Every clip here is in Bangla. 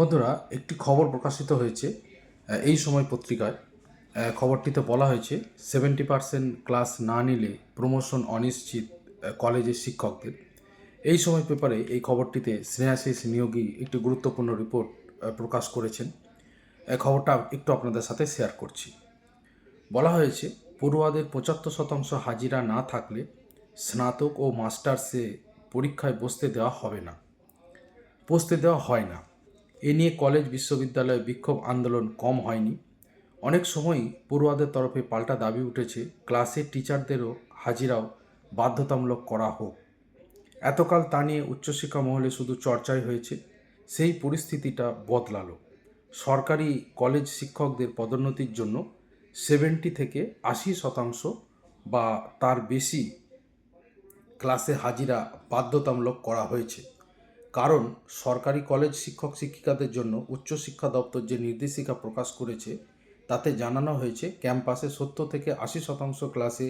বন্ধুরা, একটি খবর প্রকাশিত হয়েছে এই সময় পত্রিকায়। খবরটিতে বলা হয়েছে সেভেন্টি পার্সেন্ট ক্লাস না নিলে প্রমোশন অনিশ্চিত কলেজের শিক্ষকদের। এই সময় পেপারে এই খবরটিতে স্নেহাশিস নিয়োগী একটি গুরুত্বপূর্ণ রিপোর্ট প্রকাশ করেছেন। খবরটা একটু আপনাদের সাথে শেয়ার করছি। বলা হয়েছে, পড়ুয়াদের পঁচাত্তর শতাংশ হাজিরা না থাকলে স্নাতক ও মাস্টার্সে পরীক্ষায় বসতে দেওয়া হবে না। বসতে দেওয়া হয় না। এ নিয়ে কলেজ, বিশ্ববিদ্যালয়ে বিক্ষোভ আন্দোলন কম হয়নি। অনেক সময়ই পড়ুয়াদের তরফে পাল্টা দাবি উঠেছে, ক্লাসের টিচারদেরও হাজিরাও বাধ্যতামূলক করা হোক। এতকাল তা নিয়ে উচ্চশিক্ষা মহলে শুধু চর্চাই হয়েছে, সেই পরিস্থিতিটা বদলালো। সরকারি কলেজ শিক্ষকদের পদোন্নতির জন্য সেভেন্টি থেকে আশি শতাংশ বা তার বেশি ক্লাসে হাজিরা বাধ্যতামূলক করা হয়েছে। কারণ সরকারি কলেজ শিক্ষক শিক্ষিকাদের জন্য উচ্চশিক্ষা দপ্তর যে নির্দেশিকা প্রকাশ করেছে, তাতে জানানো হয়েছে ক্যাম্পাসে সত্তর থেকে আশি শতাংশ ক্লাসে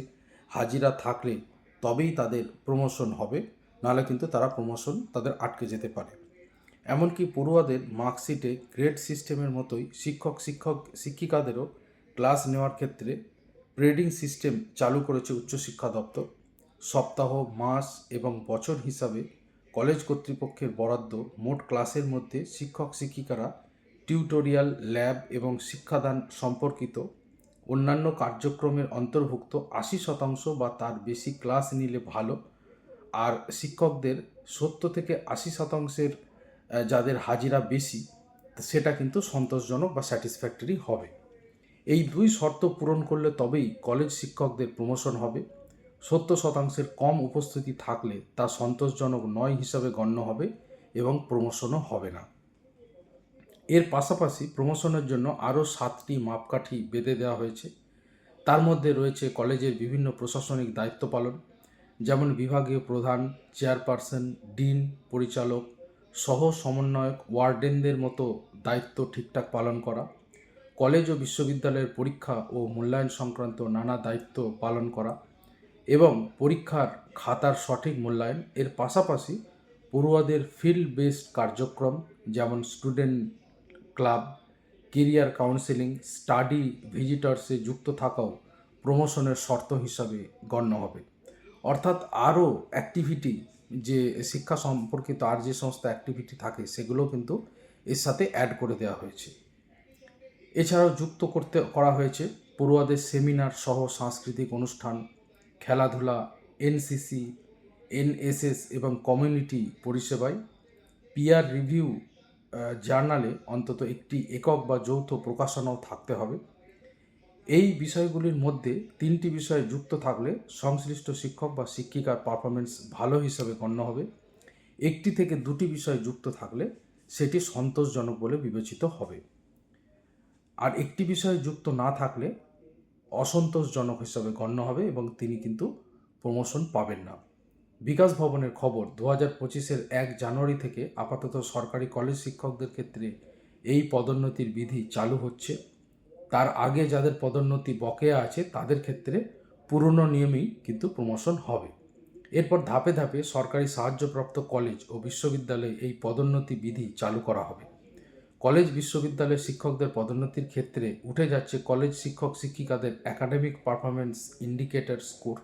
হাজিরা থাকলে তবেই তাদের প্রমোশন হবে, নাহলে কিন্তু তারা প্রমোশন তাদের আটকে যেতে পারে। এমনকি পড়ুয়াদের মার্কশিটে গ্রেড সিস্টেমের মতোই শিক্ষক শিক্ষক শিক্ষিকাদেরও ক্লাস নেওয়ার ক্ষেত্রে গ্রেডিং সিস্টেম চালু করেছে উচ্চশিক্ষা দপ্তর। সপ্তাহ, মাস এবং বছর হিসাবে কলেজ কর্তৃপক্ষের বরাদ্দ মোট ক্লাসের মধ্যে শিক্ষক শিক্ষিকারা, টিউটোরিয়াল, ল্যাব এবং শিক্ষাদান সম্পর্কিত অন্যান্য কার্যক্রমের অন্তর্ভুক্ত আশি শতাংশ বা তার বেশি ক্লাস নিলে ভালো। আর শিক্ষকদের সত্তর থেকে আশি শতাংশের যাদের হাজিরা বেশি, সেটা কিন্তু সন্তোষজনক বা স্যাটিসফ্যাক্টরি হবে। এই দুই শর্ত পূরণ করলে তবেই কলেজ শিক্ষকদের প্রমোশন হবে। সত্তর শতাংশের কম উপস্থিতি থাকলে তা সন্তোষজনক নয় হিসাবে গণ্য হবে এবং প্রমোশনও হবে না। এর পাশাপাশি প্রমোশনের জন্য আরও সাতটি মাপকাঠি বেঁধে দেওয়া হয়েছে। তার মধ্যে রয়েছে কলেজের বিভিন্ন প্রশাসনিক দায়িত্ব পালন, যেমন বিভাগীয় প্রধান, চেয়ারপারসন, ডিন, পরিচালক সহ সমন্বয়ক ওয়ার্ডেনদের মতো দায়িত্ব ঠিকঠাক পালন করা, কলেজ ও বিশ্ববিদ্যালয়ের পরীক্ষা ও মূল্যায়ন সংক্রান্ত নানা দায়িত্ব পালন করা এবং পরীক্ষার খাতার সঠিক মূল্যায়ন। এর পাশাপাশি পড়ুয়াদের ফিল্ড বেসড কার্যক্রম, যেমন student club career counselling study ভিজিটার্সে যুক্ত থাকাও প্রমোশনের শর্ত হিসাবে গণ্য হবে। অর্থাৎ আরও অ্যাক্টিভিটি যে শিক্ষা সম্পর্কিত আর যে সমস্ত অ্যাক্টিভিটি থাকে সেগুলো কিন্তু এর সাথে অ্যাড করে দেওয়া হয়েছে। এছাড়াও যুক্ত করতে, করা হয়েছে পড়ুয়াদের সেমিনার সহ সাংস্কৃতিক অনুষ্ঠান খেলাধুলা এনসিসি এনএসএস এবং কমিউনিটি পরিষেবায় পিয়ার রিভিউ জার্নালে অন্তত একটি একক বা যৌথ প্রকাশনাও থাকতে হবে। এই বিষয়গুলির মধ্যে তিনটি বিষয় যুক্ত থাকলে সংশ্লিষ্ট শিক্ষক বা শিক্ষিকার পারফরমেন্স ভালো হিসাবে গণ্য হবে। একটি থেকে দুটি বিষয় যুক্ত থাকলে সেটি সন্তোষজনক বলে বিবেচিত হবে। আর একটি বিষয় যুক্ত না থাকলে অসন্তোষজনক হিসাবে গণ্য হবে এবং তিনি কিন্তু প্রমোশন পাবেন না। বিকাশ ভবনের খবর দু হাজার পঁচিশের এক জানুয়ারি থেকে আপাতত সরকারি কলেজ শিক্ষকদের ক্ষেত্রে এই পদোন্নতির বিধি চালু হচ্ছে। তার আগে যাদের পদোন্নতি বকেয়া আছে, তাদের ক্ষেত্রে পুরনো নিয়মেই কিন্তু প্রমোশন হবে। এরপর ধাপে ধাপে সরকারি সাহায্যপ্রাপ্ত কলেজ ও বিশ্ববিদ্যালয়ে এই পদোন্নতি বিধি চালু করা হবে। কলেজ বিশ্ববিদ্যালয়ের শিক্ষকদের পদোন্নতির ক্ষেত্রে উঠে যাচ্ছে কলেজ শিক্ষক শিক্ষিকাদের একাডেমিক পারফরমেন্স ইন্ডিকেটর স্কোর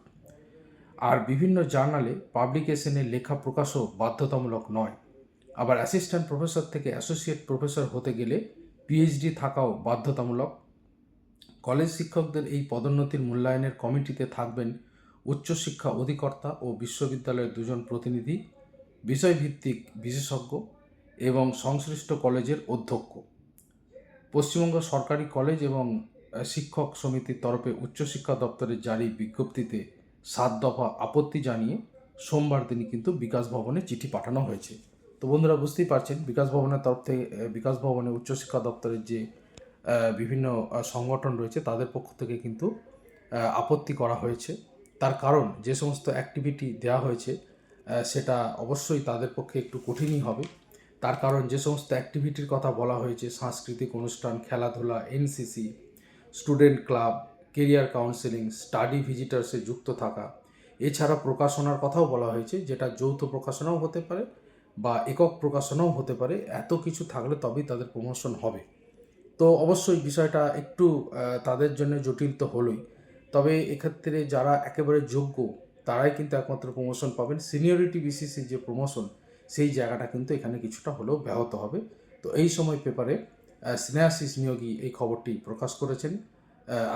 আর বিভিন্ন জার্নালে পাবলিকেশনে লেখা প্রকাশও বাধ্যতামূলক নয়। আবার অ্যাসিস্ট্যান্ট প্রফেসর থেকে অ্যাসোসিয়েট প্রফেসর হতে গেলে পিএইচডি থাকাও বাধ্যতামূলক। কলেজ শিক্ষকদের এই পদোন্নতির মূল্যায়নের কমিটিতে থাকবেন উচ্চশিক্ষা অধিকর্তা ও বিশ্ববিদ্যালয়ের দুজন প্রতিনিধি, বিষয়ভিত্তিক বিশেষজ্ঞ এবং সংশ্লিষ্ট কলেজের অধ্যক্ষ। পশ্চিমবঙ্গ সরকারি কলেজ এবং শিক্ষক সমিতির তরফে উচ্চশিক্ষা দপ্তরের জারি বিজ্ঞপ্তিতে সাত দফা আপত্তি জানিয়ে সোমবার তিনি কিন্তু বিকাশ ভবনে চিঠি পাঠানো হয়েছে। তো বন্ধুরা, বুঝতেই পারছেন, বিকাশ ভবনের তরফ থেকে বিকাশ ভবনে উচ্চশিক্ষা দপ্তরের যে বিভিন্ন সংগঠন রয়েছে, তাদের পক্ষ থেকে কিন্তু আপত্তি করা হয়েছে। তার কারণ যে সমস্ত অ্যাক্টিভিটি দেওয়া হয়েছে সেটা অবশ্যই তাদের পক্ষে একটু কঠিনই হবে। তার কারণ যে সমস্ত অ্যাক্টিভিটির কথা বলা হয়েছে, সাংস্কৃতিক অনুষ্ঠান, খেলাধুলা NCC student club career counselling study ভিজিটার্সে যুক্ত থাকা, এছাড়া প্রকাশনার কথাও বলা হয়েছে, যেটা যৌথ প্রকাশনাও হতে পারে বা একক প্রকাশনাও হতে পারে, এত কিছু থাকলে তবেই তাদের প্রমোশন হবে। তো অবশ্যই বিষয়টা একটু তাদের জন্য জটিল তো হলোই। তবে এক্ষেত্রে যারা একেবারে যোগ্য, তারাই কিন্তু একমাত্র প্রমোশন পাবেন। সিনিয়রিটি বিসিসি যে প্রমোশন সেই জায়গাটা কিন্তু এখানে কিছুটা হলেও ব্যাহত হবে। তো এই সময় পেপারে স্নেহাশিস নিয়োগী এই খবরটি প্রকাশ করেছেন।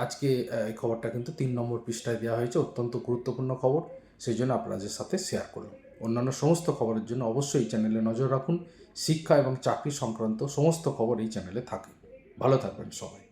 আজকে এই খবরটা কিন্তু তিন নম্বর পৃষ্ঠায় দেওয়া হয়েছে, অত্যন্ত গুরুত্বপূর্ণ খবর। সেই জন্য আপনাদের সাথে শেয়ার করলাম। অন্যান্য সমস্ত খবরের জন্য অবশ্যই এই চ্যানেলে নজর রাখুন। শিক্ষা এবং চাকরি সংক্রান্ত সমস্ত খবর এই চ্যানেলে থাকে। ভালো থাকবেন সবাই।